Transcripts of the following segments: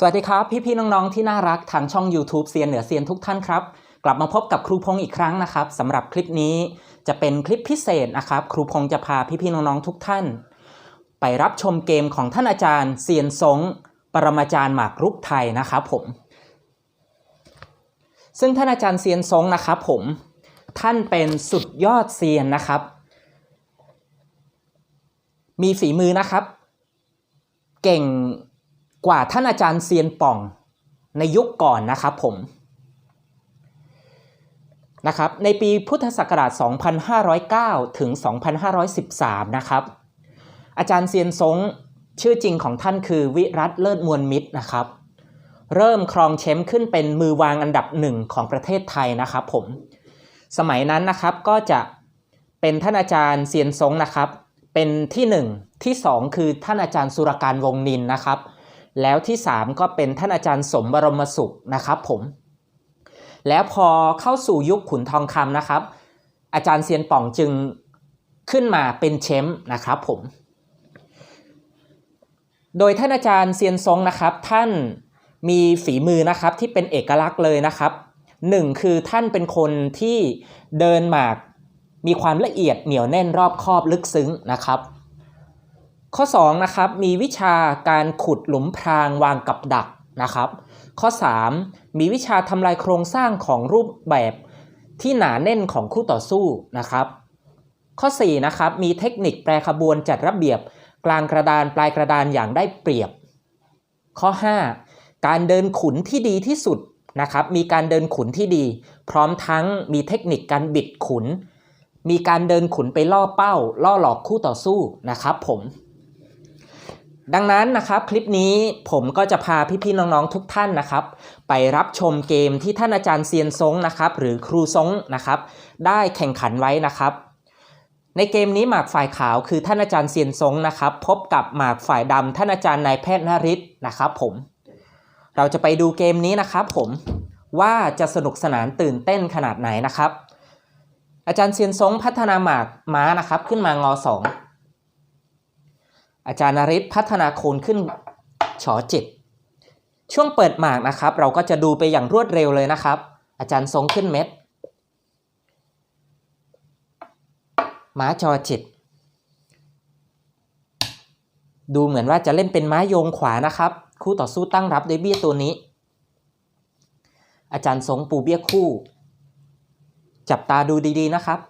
สวัสดีครับ พี่ๆน้องๆที่น่ารักทางช่อง YouTube เซียนเหนือเซียนทุกท่านครับ กลับมาพบกับครูพงศ์อีกครั้งนะครับสำหรับคลิปนี้จะเป็นคลิปพิเศษนะครับ ครูพงศ์จะพาพี่ๆน้องๆทุกท่าน ไปรับชมเกมของท่านอาจารย์เซียนซงปรมาจารย์หมากรุกไทยนะครับผม ซึ่งท่านอาจารย์เซียนซงนะครับผมท่านเป็นสุดยอดเซียนนะครับ มีฝีมือนะครับ เก่ง กว่าท่านอาจารย์เซียนป่องในยุคก่อนนะครับผมนะครับในปีพุทธศักราช 2509 ถึง 2513 นะครับ อาจารย์เซียนซงชื่อจริงของท่านคือวิรัตเลิศมวลมิตรนะครับ เริ่มครองแชมป์ขึ้นเป็นมือวางอันดับหนึ่งของประเทศไทยนะครับผม สมัยนั้นนะครับก็จะเป็นท่านอาจารย์เซียนซงนะครับ เป็นที่หนึ่งที่สองคือท่านอาจารย์สุรการวงนินนะครับ แล้วที่สามก็เป็นท่านอาจารย์สมบรมสุขนะครับผม แล้วพอเข้าสู่ยุคขุนทองคำนะครับ อาจารย์เซียนป่องจึงขึ้นมาเป็นแชมป์นะครับผม โดยท่านอาจารย์เซียนซงนะครับ ท่านมีฝีมือนะครับที่เป็นเอกลักษณ์เลยนะครับหนึ่งคือท่านเป็นคนที่เดินหมากมีความละเอียดเหนียวแน่นรอบคอบลึกซึ้งนะครับ ข้อ2นะครับมีวิชาการขุดหลุมพรางวางกับดักนะครับ ข้อ 3 มีวิชาทำลายโครงสร้างของรูปแบบที่หนาแน่นของคู่ต่อสู้นะครับ ข้อ4นะครับมีเทคนิคแปรขบวนจัดระเบียบกลางกระดานปลายกระดานอย่างได้เปรียบ ข้อ 5 การเดินขุนที่ดีที่สุดนะครับ มีการเดินขุนที่ดี พร้อมทั้งมีเทคนิคการบิดขุน มีการเดินขุนไปล่อเป้า ล่อหลอกคู่ต่อสู้นะครับผม ดังนั้นนะครับคลิปนี้ผมก็จะพาพี่ๆน้องๆทุกท่านนะครับ ไปรับชมเกมที่ท่านอาจารย์เซียนซงนะครับ หรือครูซงนะครับ ได้แข่งขันไว้นะครับ ในเกมนี้หมากฝ่ายขาวคือท่านอาจารย์เซียนซงนะครับ พบกับหมากฝ่ายดำท่านอาจารย์นายแพทย์นริศนะครับ ผม เราจะไปดูเกมนี้นะครับ ผมว่าจะสนุกสนานตื่นเต้นขนาดไหนนะครับ อาจารย์เซียนซงพัฒนาหมากม้านะครับ ขึ้นมางอส อาจารย์นริศพัฒนาโคนขึ้นฉอจ็ดช่วงเปิดหมากนะครับ เราก็จะดูไปอย่างรวดเร็วเลยนะครับ อาจารย์ทรงขึ้นเม็ดม้าจอจ็ดดูเหมือนว่าจะเล่นเป็นม้าโยงขวานะครับ คู่ต่อสู้ตั้งรับด้วยเบี้ยตัวนี้ อาจารย์ทรงปูเบี้ยคู่ จับตาดูดีๆนะครับ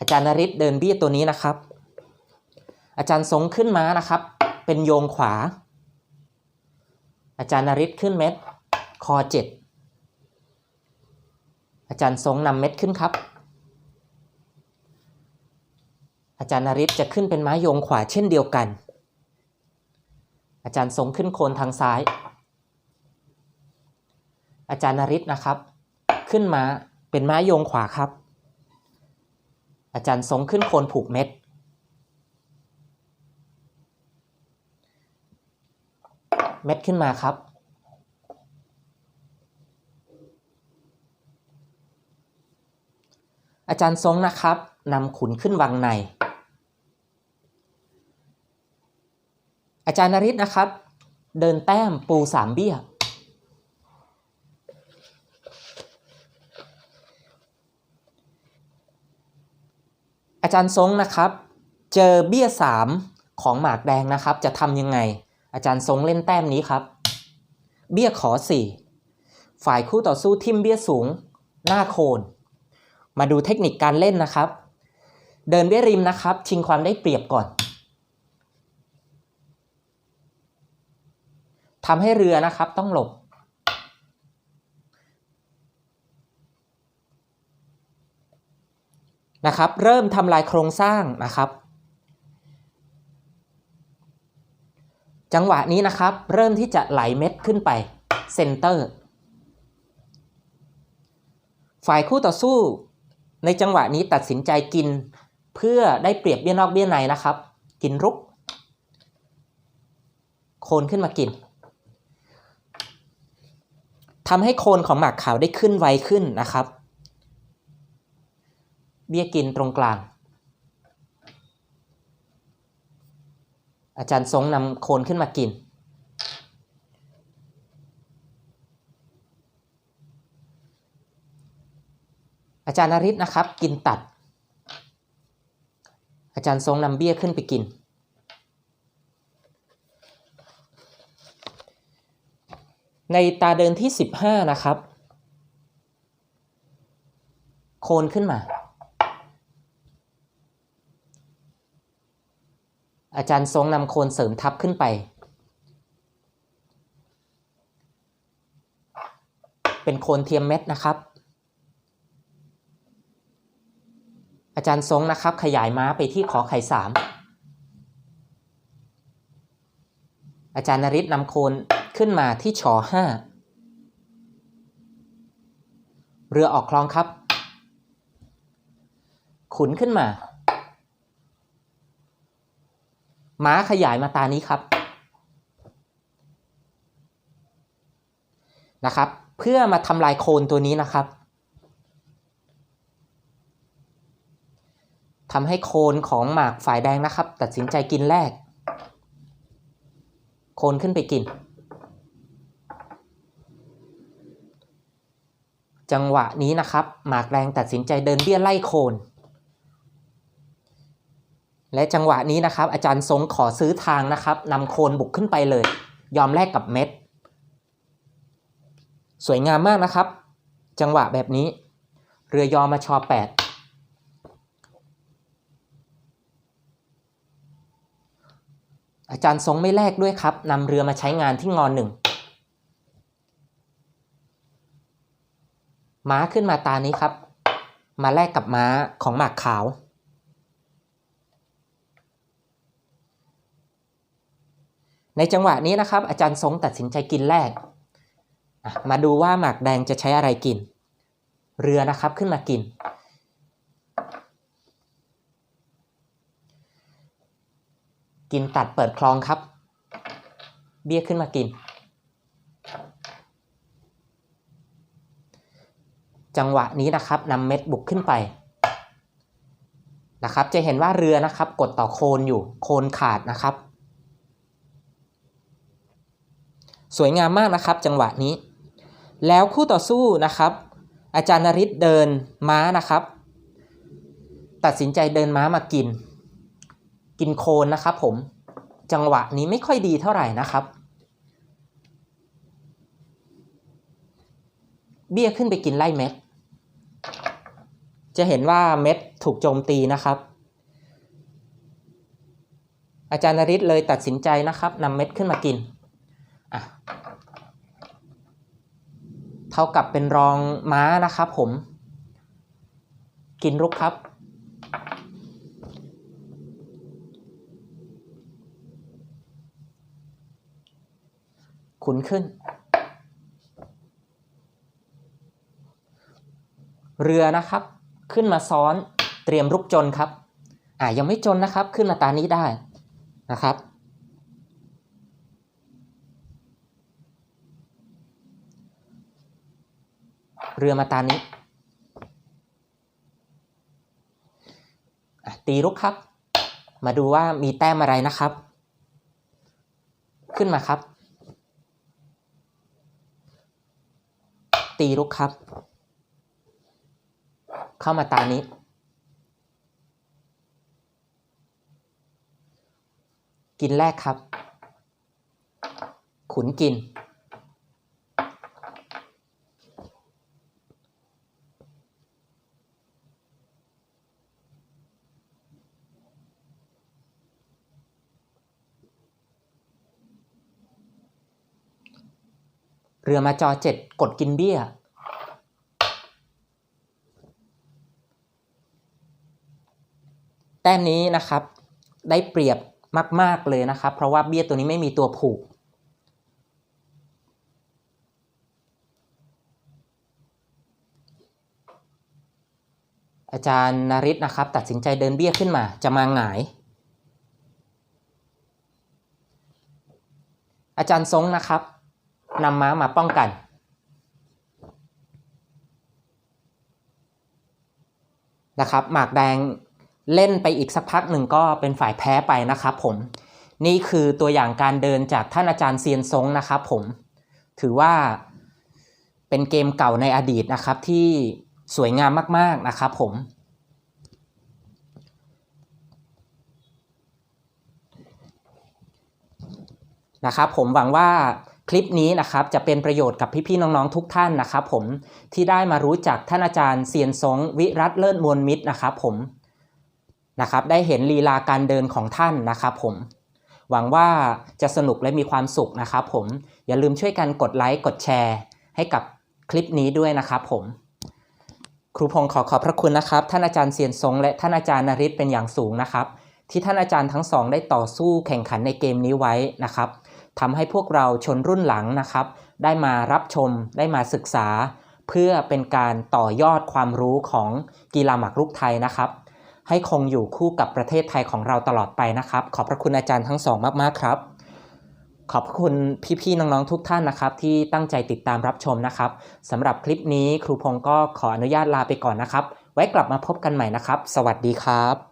อาจารย์นริศเดินเบี้ยตัวนี้นะครับ อาจารย์ทรงขึ้นม้านะครับ เป็นโยงขวา อาจารย์นริศขึ้นเม็ด คอเจ็ดอาจารย์ทรงนำเม็ดขึ้นครับ อาจารย์นริศจะขึ้นเป็นม้าโยงขวาเช่นเดียวกัน อาจารย์ทรงขึ้นโคนทางซ้าย อาจารย์นริศนะครับ ขึ้นมาเป็นม้าโยงขวาครับ อาจารย์ทรงขึ้นโคนผูกเม็ด เม็ดขึ้นมาครับ อาจารย์ทรงนะครับนำขุนขึ้นวังใน อาจารย์นริศนะครับ เดินแต้มปูสามเบี้ย อาจารย์ทรงนะครับ เจอเบี้ยสามของหมากแดงนะครับ จะทำยังไง อาจารย์ทรงเล่นแต้มนี้ครับ เบี้ยขอสี่ฝ่ายคู่ต่อสู้ทิมเบี้ยสูง หน้าโคน มาดูเทคนิคการเล่นนะครับ เดินเบี้ยริมนะครับ ชิงความได้เปรียบก่อนทำให้เรือนะครับต้องหลบ นะครับ เริ่มทำลายโครงสร้างนะครับ จังหวะนี้นะครับ เริ่มที่จะไหลเม็ดขึ้นไปเซนเตอร์ฝ่ายคู่ต่อสู้ ในจังหวะนี้ตัดสินใจกิน เพื่อได้เปรียบเบี้ยนอกเบี้ยในนะครับ กินรุก โคนขึ้นมากินทำให้โคนของหมากขาวได้ขึ้นไวขึ้นนะครับ เบี้ยกินตรงกลาง อาจารย์ทรงนำโคนขึ้นมากิน อาจารย์นริศนะครับ กินตัด อาจารย์ทรงนำเบี้ยขึ้นไปกิน ในตาเดินที่ 15 นะครับ โคนขึ้นมา อาจารย์ทรงนำโคนเสริมทับขึ้นไป เป็นโคนเทียมเม็ดนะครับ อาจารย์ทรงนะครับ ขยายม้าไปที่ขอไข่สามอาจารย์นริศนำโคนขึ้นมาที่ชอห้าเรือออกคลองครับ ขุนขึ้นมา ม้าขยายมาตานี้ครับนะครับ เพื่อมาทำลายโคลนตัวนี้นะครับทำให้โคลนของหมากฝ่ายแดงนะครับ ตัดสินใจกินแรก โคลนขึ้นไปกิน จังหวะนี้นะครับ หมากแดงตัดสินใจเดินเบี้ยไล่โคลน และจังหวะนี้นะครับ อาจารย์ทรงขอซื้อทางนะครับนำโคนบุกขึ้นไปเลย ยอมแลกกับเม็ด สวยงามมากนะครับ จังหวะแบบนี้ เรือยอมาชอแปดอาจารย์ทรงไม่แลกด้วยครับนำเรือมาใช้งานที่งอนหนึ่งม้าขึ้นมาตานี้ครับ มาแลกกับม้าของหมากขาว ในจังหวะนี้นะครับ อาจารย์ทรงตัดสินใจกินแรก มาดูว่าหมากแดงจะใช้อะไรกิน เรือนะครับขึ้นมากิน กินตัดเปิดคลองครับ เบี้ยขึ้นมากิน จังหวะนี้นะครับนำเม็ดบุกขึ้นไปนะครับ จะเห็นว่าเรือนะครับ กดต่อโคนอยู่ โคนขาดนะครับ สวยงามมากนะครับ จังหวะนี้ แล้วคู่ต่อสู้นะครับ อาจารย์นริศเดินม้านะครับ ตัดสินใจเดินม้ามากิน กินโคนนะครับ ผม จังหวะนี้ไม่ค่อยดีเท่าไหร่นะครับ เบี้ยขึ้นไปกินไล่เม็ด จะเห็นว่าเม็ดถูกโจมตีนะครับอาจารย์นริศเลยตัดสินใจนะครับนำเม็ดขึ้นมากิน อะเท่ากับเป็นรองม้านะครับผม กินรุกครับ ขุนขึ้น เรือนะครับ ขึ้นมาซ้อนเตรียมรุกจนครับ อ่ายังไม่จนนะครับ ขึ้นมาตานี้ได้นะครับ เรือมาตานี้ตีรุกครับ มาดูว่ามีแต้มอะไรนะครับ ขึ้นมาครับ ตีรุกครับ เข้ามาตานี้ กินแรกครับ ขุนกิน รือมาจอเจ็ดกดกินเบี้ย แต้มนี้นะครับ ได้เปรียบมาก ๆ เลยนะครับ เพราะว่าเบี้ยตัวนี้ไม่มีตัวผูก อาจารย์นริศนะครับ ตัดสินใจเดินเบี้ยขึ้นมาจะมาหงาย อาจารย์ทรงนะครับ นำม้ามาป้องกัน นะครับ หมากแดงเล่นไปอีกสักพักหนึ่งก็เป็นฝ่ายแพ้ไปนะครับผม นี่คือตัวอย่างการเดินจากท่านอาจารย์เซียนซงนะครับผม ถือว่าเป็นเกมเก่าในอดีตนะครับที่สวยงามมาก ๆ นะครับผม นะครับผมหวังว่า คลิปนี้นะครับจะเป็นประโยชน์กับพี่ๆน้องๆทุกท่านนะครับผมที่ได้มารู้จักท่านอาจารย์เซียนซงวิรัตเลิศมวลมิตรนะครับผมนะครับได้เห็นลีลาการเดินของท่านนะครับผมหวังว่าจะสนุกและมีความสุขนะครับผมอย่าลืมช่วยกันกดไลค์กดแชร์ ให้กับคลิปนี้ด้วยนะครับผมครูพงศ์ขอขอบพระคุณนะครับ ท่านอาจารย์เซียนซงและท่านอาจารย์นริศเป็นอย่างสูงนะครับ ที่ท่านอาจารย์ทั้งสองได้ต่อสู้แข่งขันในเกมนี้ไว้นะครับ ทำให้พวกเราชนรุ่นหลังนะครับ ได้มารับชมได้มาศึกษา เพื่อเป็นการต่อยอดความรู้ของกีฬาหมากรุกไทยนะครับ ให้คงอยู่คู่กับประเทศไทยของเราตลอดไปนะครับ ขอบพระคุณอาจารย์ทั้งสองมากๆครับ ขอบพระคุณพี่ๆน้องๆทุกท่านนะครับ ที่ตั้งใจติดตามรับชมนะครับสำหรับคลิปนี้ครูพงศ์ก็ขออนุญาตลาไปก่อนนะครับ ไว้กลับมาพบกันใหม่นะครับ สวัสดีครับ